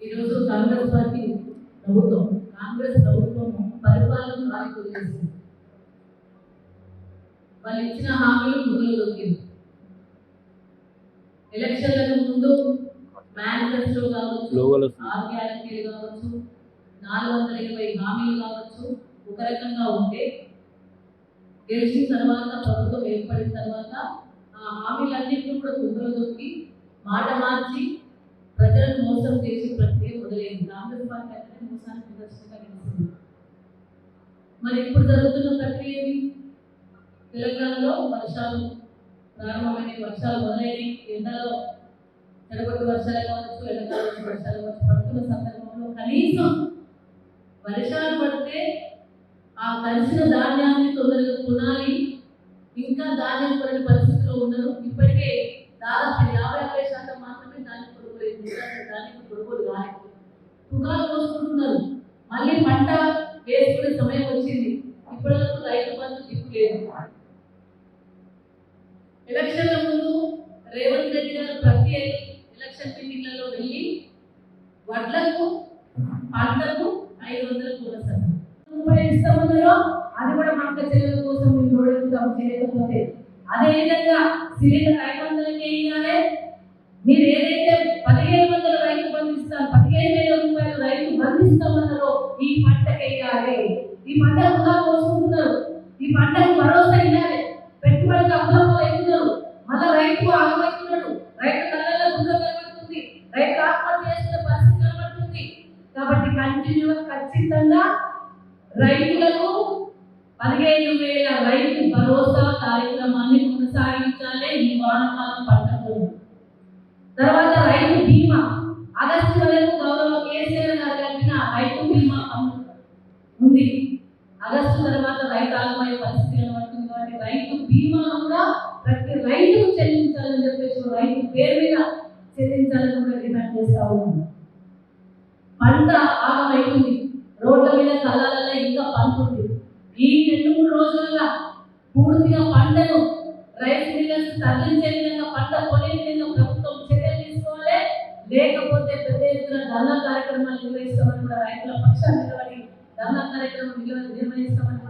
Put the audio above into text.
ఈరోజు కాంగ్రెస్ పార్టీ ప్రభుత్వం కాంగ్రెస్ ప్రభుత్వం పరిపాలన వారికి వదిలేసింది వాళ్ళు ఇచ్చిన హామీలు మొదలు దొరికింది ఎలక్షన్లకు ముందు మేనిఫెస్టో కావచ్చు ఆరు గ్యారంటీలు కావచ్చు నాలుగు వందల ఇరవై హామీలు కావచ్చు ఒక రకంగా ఉంటే గెలిచిన తర్వాత ప్రభుత్వం ఏర్పడిన తర్వాత ఆ హామీలన్నింటినీ కూడా కుందలు దొరికి మాట మార్చి ప్రజలను మోసం చేసే ప్రక్రియ మొదలైంది. కాంగ్రెస్ పార్టీ అంటే మోసానికి నిదర్శనంగా నిలిచింది మరి ఇప్పుడు జరుగుతున్న ప్రక్రియ ఏమి తెలంగాణలో వర్షాలు ప్రారంభమైన వర్షాలు మొదలైనవి ఎండలో చెడగొట్టు వర్షాలు కావచ్చు ఎండాకాలం వర్షాలు కావచ్చు పడుతున్న సందర్భంలో కనీసం వర్షాలు పడితే ఆ కలిసిన ధాన్యాన్ని తొందరగా కొనాలి. ఇంకా ధాన్యం కొనని పరిస్థితిలో ఉన్నారు ఇప్పటికే దాదాపు యాభై అరవై శాతం మాత్రమే దాన్ని కొనుగోలేదు దానికి కొనుగోలు కాలేదు. తుకాలు కోసుకుంటున్నారు మళ్ళీ పంట వేసుకునే సమయం వచ్చింది. ఇప్పటివరకు రైతు బంధు దిక్కు ఎలక్షన్ల ముందు వడ్లకు పంటకు ఐదు వందల కూరసారు రూపాయలు ఉపయోగిస్తామన్నారో అది కూడా మక్క చెల్లెల కోసం మీరు నోడెక్కుతాం చేయకపోతే. అదే విధంగా సిలిండర్ ఐదు వందలకి వేయాలి మీరు ఏదైతే పదిహేను వందల రైతు బంధిస్తారు పదిహేను వేల రూపాయలు రైతు బంధిస్తామన్నారో ఈ పంటకి వేయాలి ఈ పంట వృధా కోసుకుంటున్నారు ఈ పంటకు భరోసా ఇవ్వాలి. పెట్టుబడికి అప్పులమ్మలు కంటిన్యూ ఖచ్చితంగా రైతులకు పదిహేను వేల రైతు భరోసా కార్యక్రమాన్ని కొనసాగించాలి ఈ వానకాలం పంటకు. తర్వాత రైతు బీమా. ఆగస్టు వరకు గౌరవ కేసీఆర్ గారు కలిపిన రైతు బీమా ఉంది. ఆగస్టు తర్వాత రైతు ఆగమయ్యే పరిస్థితి కనబడుతుంది కాబట్టి రైతు బీమా కూడా ప్రతి రైతుకు చెల్లించాలని చెప్పేసి రైతు పేరు మీద చెల్లించాలని కూడా డిమాండ్ చేస్తా ఉన్నాం. పంట ఆగమైతుంది. రోడ్ల మీద కళ్ళాలలో ఇంకా పంట ఈ రెండు మూడు రోజులుగా పూర్తిగా పంటను రైస్ మిల్లర్స్ తరలించే విధంగా పంట కొనే విధంగా ప్రభుత్వం చర్యలు తీసుకోవాలి. లేకపోతే పెద్ద ఎత్తున ధర్నా కార్యక్రమాలు నిర్వహిస్తామని కూడా రైతుల పక్షాన్ని నిలబడి ధర్నా కార్యక్రమం నిర్వహిస్తామని